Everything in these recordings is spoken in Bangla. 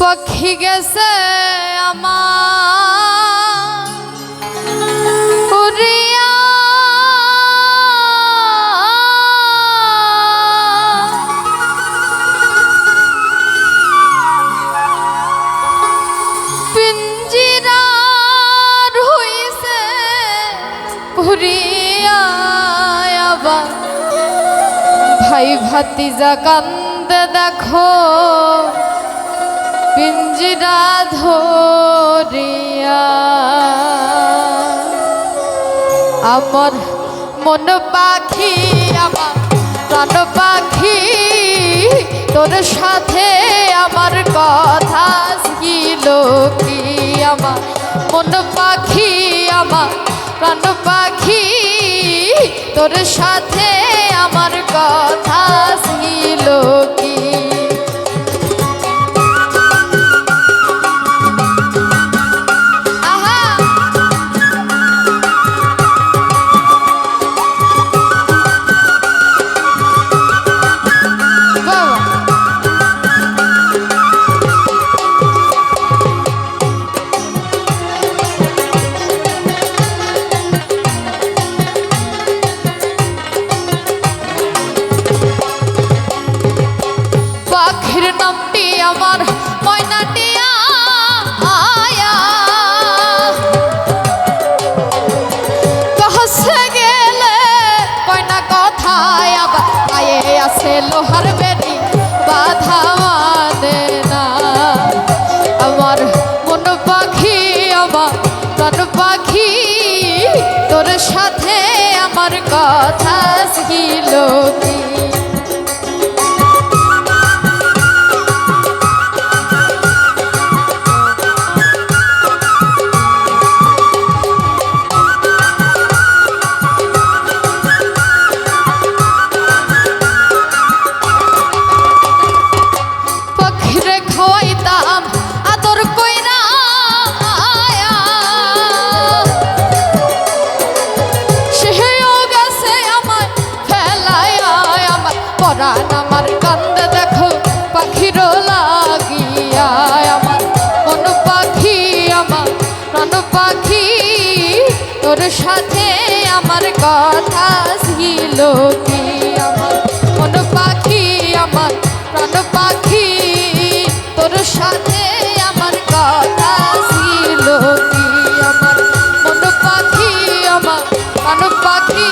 পাখি গেছে আমার। উড়িয়া পিঞ্জিরার হইছে উড়িয়া আবার। ভাই ভাতিজা কান্দে দেখো পিঞ্জিরা ধরিয়া। আমার মন পাখি, আমার প্রাণ পাখি, তোর সাথে আমার কথা ছিল কি? আমার মন পাখি, আমার প্রাণ পাখি, তোর সাথে আমার কথা ছিল কি পাখির নামটি আমার আয়া। কয়না কথায় পায়ে আছে লোহার বাধা মানে আমার আমার তোর সাথে আমার কথা ছিল কি? পাখি, তোর সাথে আমার কথা ছিল কি? আমার কোন পাখি, আমার প্রাণ পাখি, তোর সাথে আমার কথা ছিল কি? আমার পাখি, আমার প্রাণ পাখি,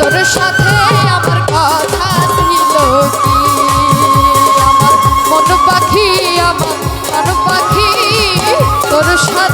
তোর সাথে আমার কথা ছিল কি? আমার পাখি, আমার প্রাণ পাখি, তোর সাথে